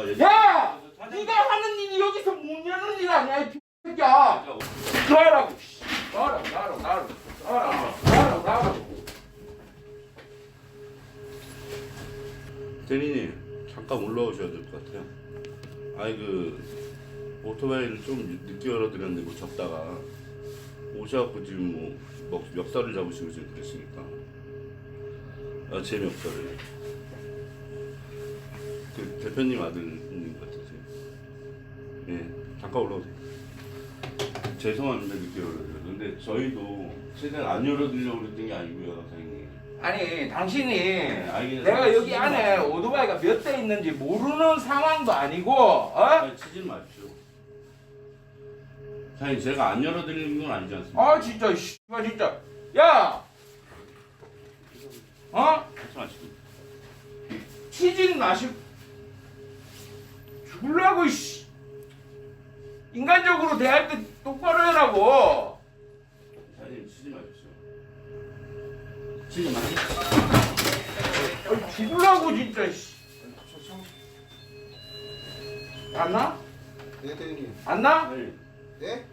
네가 하는 일이 여기서 문 여는 일 아니야 이 새끼야. 나라고 씨. 나라고 나라고 나라고. 나라고 나라고. 나라고 대리님 잠깐 올라오셔야 될 것 같아요. 아이 그 오토바이를 좀 늦게 열어드렸는데 뭐 접다가 오셔갖고 지금 뭐 멱, 멱살을 잡으시고 지금 그러시니까. 아, 제 멱살을 그 대표님 아들님 같으세요. 예 잠깐 올라오세요. 죄송합니다 늦게 열어드려서 근데 저희도 최대한 안 열어드리려고 그랬던 게 아니고요 사장님. 아니 당신이 네, 알겠어요. 내가 여기 안에 오토바이가 몇 대 있는지 모르는 상황도 아니고 어? 아니, 치지 마십시오. 사장님 제가 안 열어드리는 건 아니지 않습니까? 아 진짜 씨발 진짜 야 어? 하지 마시고. 치진 마시 고 죽으려고 씨 인간적으로 대할 때 똑바로 해라고 사장님 치지 마십시오. 치지 마십시오. 아, 죽으려고 진짜 씨 안나? 네, 대리님. 안 나? 사장님 네?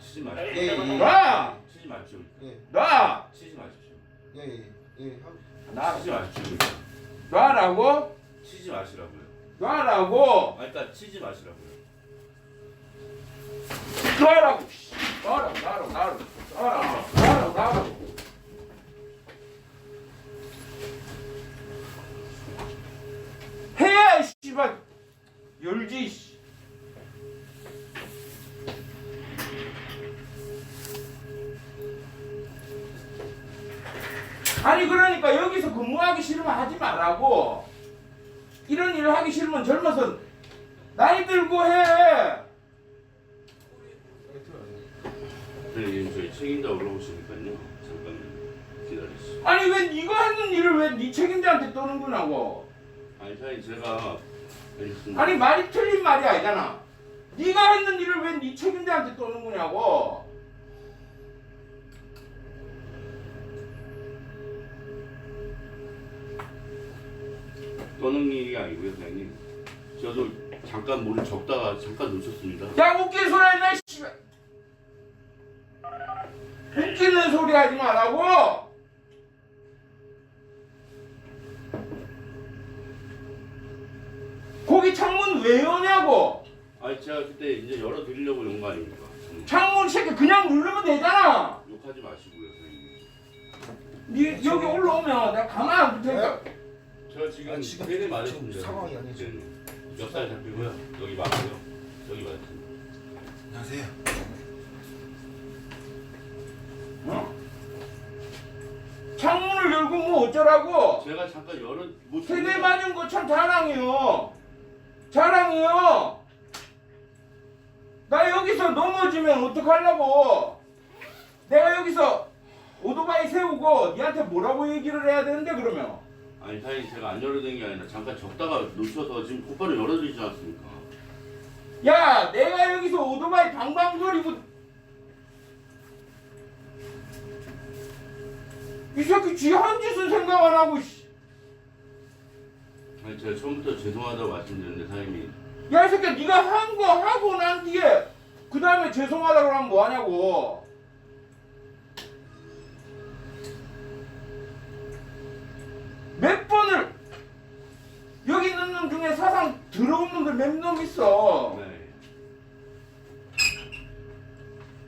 치지 마십시오. 예, 예, 예. 놔! 치지 마십시오. 예, 놔! 치지 마십시오. 예, 예. 예, 한- 놔! 치지 마십시오. 놔라고? 치지 마시라고요. 놔라고? 아, 일단 치지 마시라고요. 놔라고 씨. 해야 씨발. 열지 씨. 아니 그러니까 여기서 근무하기 싫으면 하지 말라고 이런 일을 하기 싫으면 젊어서 나이 들고 해 대리님 저희 책임자 올라오시니까요. 잠깐 기다리시죠. 아니 왜 네가 했는 일을 왜 네 책임자한테 떠는구나 고 아니 사장님 제가 알겠습니다. 아니 말이 틀린 말이 아니잖아 네가 했는 일을 왜 네 책임자한테 떠는구냐고 떠는 일이 아니고요, 사장님. 저도 잠깐 물을 적다가 잠깐 놓쳤습니다. 야 웃긴 소리 하지 마 씨발 웃기는 소리 하지 말라고 거기 창문 왜 여냐고 아니 제가 그때 이제 열어드리려고 온거 아닙니까? 창문 새끼 그냥 누르면 되잖아 욕하지 마시고요, 선생님. 네 여기 올라오면 내가 가만 안둘 테니까 제가 지금 아니, 지금- 괜히. 지금 상황이 아니죠. 몇살 잡히고요. 여기 맞고요. 여기 맞습니다. 안녕하세요. 어? 창문을 열고 뭐 어쩌라고 제가 잠깐 열어 뭐 세대 맞은 거 참 자랑이요. 자랑이요. 나 여기서 넘어지면 어떡하려고. 내가 여기서 오토바이 세우고 니한테 뭐라고 얘기를 해야 되는데 그러면. 아니 사장님 제가 안 열어드린 게 아니라 잠깐 적다가 놓쳐서 지금 곧바로 열어드리지 않았습니까? 야 내가 여기서 오토바이 방방거리고 이 새끼 쥐한 짓은 생각 안 하고 씨. 아니 제가 처음부터 죄송하다고 말씀드렸는데 사장님이 야, 이 새끼야, 네가 한 거 하고 난 뒤에 그 다음에 죄송하다고 하면 뭐 하냐고. 몇 번을 여기 있는 놈 중에 사상 들어온 놈들 몇놈 있어. 네.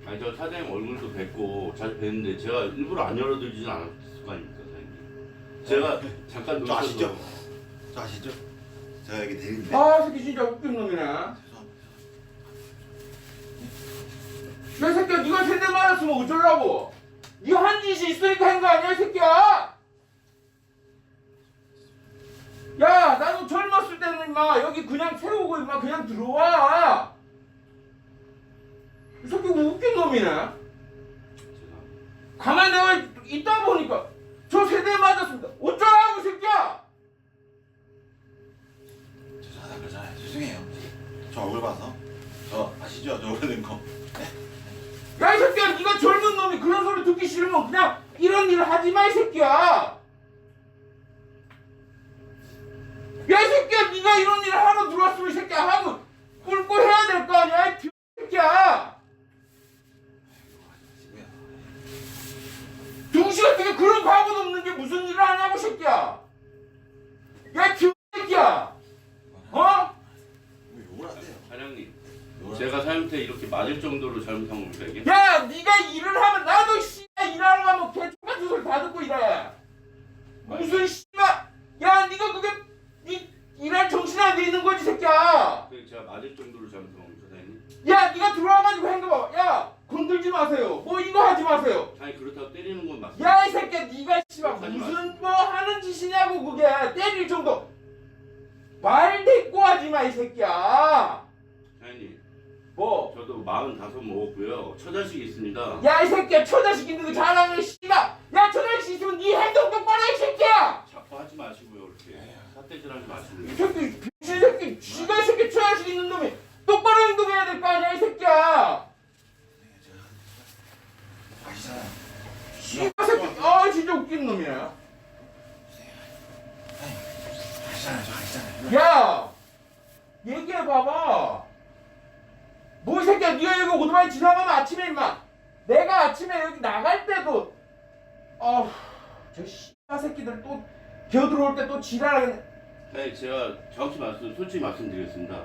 아니 저 사장님 얼굴도 뵙고 자주 뵀는데 제가 일부러 안 열어드리진 않았을 거 아닙니까 사장님? 제가 잠깐 저 놓쳐서 아시죠? 저 아시죠? 제가 여기 대리인데 아, 이 새끼 진짜 웃긴 놈이네. 죄송합니다. 야, 이 새끼야, 네가 세대 맞았으면 어쩌려고? 네가 한 짓이 있으니까 한 거 아니야, 이 새끼야? 야, 임마 여기 그냥 세우고 임마 그냥 들어와. 이 새끼 뭐 웃긴 놈이네. 가만히 내가 있다 보니까 저 세대 맞았습니다. 어쩌라고, 이 새끼야? 죄송하다 그러잖아요. 죄송해요. 저 얼굴 봐서 저 아시죠? 저 오래된 거. 야, 이 새끼야, 네가 젊은 놈이 그런 소리 듣기 싫으면 그냥 이런 일 하지 마, 이 새끼야. 야, 이 새끼야, 네가 이런 일을 하러 들어왔으면 이 새끼야 하고 꿇고 해야 될 거 아니야 이 새끼야 지구야. 등신 어떻게 그런 각오도 없는 게 무슨 일을 하냐고 이 새끼야 야이 새끼야 어? 왜 욕을 하세요? 사장님, 욕을 제가 사장님한테 이렇게 맞을 정도로 잘못한 겁니까 이게? 야 네가 일을 하면 나도 씨발 일하러 가면 개똑같은 소리 다 듣고 일해 무슨 씨발 야 네가 그게 네 일할 정신이 안 돼 있는 거지 새끼야 그 제가 맞을 정도로 잘못한 사장님? 야 네가 들어와가지고 행거 봐봐 야 건들지 마세요. 뭐 이거 하지 마세요. 아니 그렇다고 때리는 건 맞습니다. 야 이 새끼야 네가 씨발 무슨 뭐 하는 짓이냐고 그게. 때릴 정도. 말 대꾸 하지 마 이 새끼야. 사장님, 뭐? 저도 45 먹었고요. 처자식이 있습니다. 야 이 새끼야 처자식 있는 거 잘하는 씨발. 야 처자식 있으면 네 행동 똑바로 해 이 새끼야. 자꾸 하지 마시고요 이렇게. 삿대질 하지 이 마시고요. 새끼 새끼 쥐가 이 새끼 처자식 있는 놈이 똑바로 행동해야 될 거 아니야 이 새끼야 아시잖아요. 씨발 새끼 아 진짜 웃기는 놈이야. 저 아시잖아요. 야 얘기해 봐봐 뭐이 새끼야 네가 여기 오토바이 지나가면 아침에 임마 내가 아침에 여기 나갈 때도 아저 씨발 새끼들 또 겨들어올 때 또 지랄하겠네 사장님 제가 정확히 말씀, 솔직히 말씀드리겠습니다.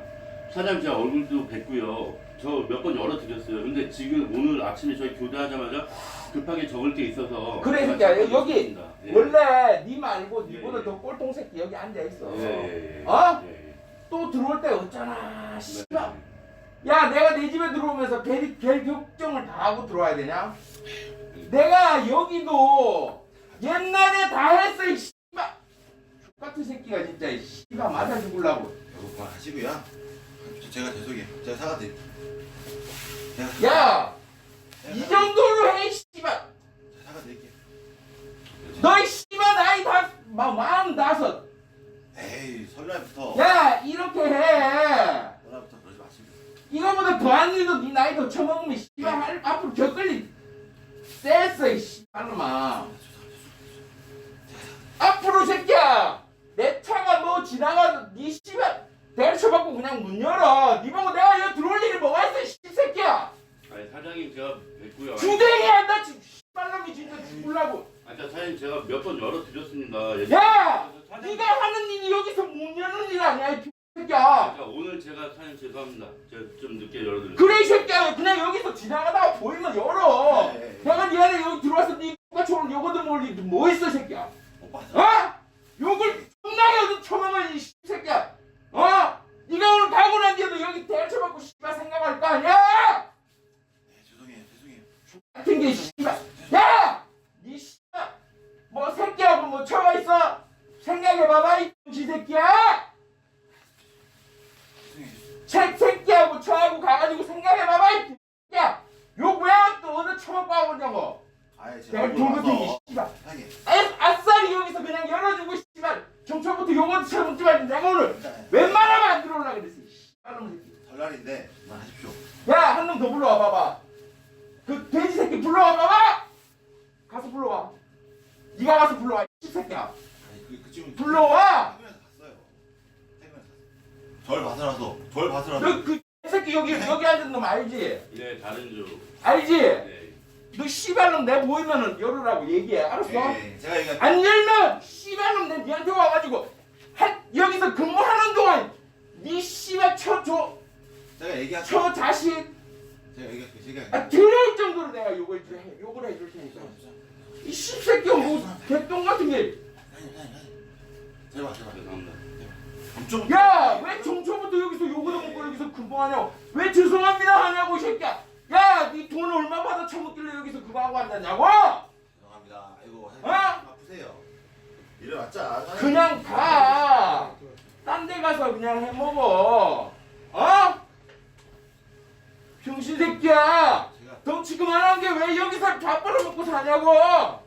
사장님 제가 얼굴도 뵀고요. 저 몇 번 열어드렸어요. 근데 지금 오늘 아침에 저희 교대하자마자 급하게 적을 게 있어서 그래 제가 잠깐 여기. 예. 원래 네 말고 예, 니보다 예. 더 꼴통 새끼 여기 앉아 있어 예, 예, 예. 어? 예, 예. 또 들어올 때 어쩌나 네. 씨발 야 내가 내 집에 들어오면서 별, 별 걱정을 다 하고 들어와야 되냐 내가 여기도 옛날에 다 했어 이 씨발 같은 새끼가 진짜 이 씨발 맞아 죽을라고 욕 그만 하시고요. 저- 제가 죄송해요. 제가 사과드릴게요. 제가 야 제가 이 사과- 정도로 해, 이 씨발. 제가 사과드릴게요. 너이 씨발 나이 다, 마, 마흔 다섯. 에이 설날부터 야, 이렇게 해. 설날부터 그러지 마시고. 이거보다 더한 일도 네 나이 더 처먹으면, 씨발, 할- 앞으로 겪을 일. 쎄어, 이 씨발놈아. 앞으로, 새끼야. 내 차가 뭐 지나가도 네 씨발, 대를 쳐받고 그냥 문 열어. 네 보고 내가 여기 들어올 일이 뭐가 있어, 이 씨새끼야. 아니 사장님 제가 뵀고요. 주댕이 한다, 지- 씨발놈이 진짜 죽을라고. 아까 사장님 제가 몇 번 열어드렸습니다. 야! 사장님, 네가 하는 일이 여기서 문 여는 일 아니야 이 새끼야 그러니까 오늘 제가 사장님 죄송합니다. 제가 좀 늦게 열어드렸어요. 그래 이 새끼야 그냥 여기서 지나가다가 보이면 열어 네, 네. 내가 네 안에 여기 들어와서 네 X같이 요거도 몰리 뭐 있어 이 새끼야 오빠 어? 욕을 존나게 어디 처먹은 이 새끼야 어? 네가 오늘 가고 난 뒤에도 여기 내가 봐서 씨발. 아, 아싸리 여기서 그냥 열어주고 씨발 정초부터 요거트 처먹지 말지 내가 오늘 일단 웬만하면 안 들어올라 그랬어 이 씨발놈 새끼 설날인데 그만하십시오. 야한 놈 더 불러와 봐봐 그 돼지 새끼 불러와 봐봐 가서 불러와 네가 가서 불러와 이 새끼야 아니 그 그쯤 불러와 퇴근해서 갔어요. 퇴근해서 갔어요. 절 봐서라도 절 봐서라도. 너 그 새끼 여기 여기 앉은 놈 알지 네 다른 줄. 알지 네. 너 씨발놈 내 보이면은 열으라고 얘기해 알았어 네, 제가 이거 안 열면 씨발놈 내 니한테 와가지고 한 여기서 근무하는 동안 네 씨발 처조 제가 얘기할게요. 처 자식 제가 얘기할게요. 제가 아, 더러울 정도로 내가 욕을 해 욕을 해줄 테니까 이 씹새끼야 뭐 개똥 같은 사장님, 사장님, 사장님. 제발 제발. 죄송합니다. 엄청. 게야왜 정초부터 여기서 욕을 먹고 여기서 근무하냐고 왜 죄송합니다 하냐고 이 새끼야 야네 돈 얼마 받아 처먹길래 그거 하고 앉았냐고 죄송합니다. 아이고 어? 아프세요. 일어났자. 그냥 가. 딴 데 가서 그냥 해 먹어. 어? 병신 새끼야. 제가 덩치 그만한 게 왜 여기서 밥 벌어 먹고 사냐고.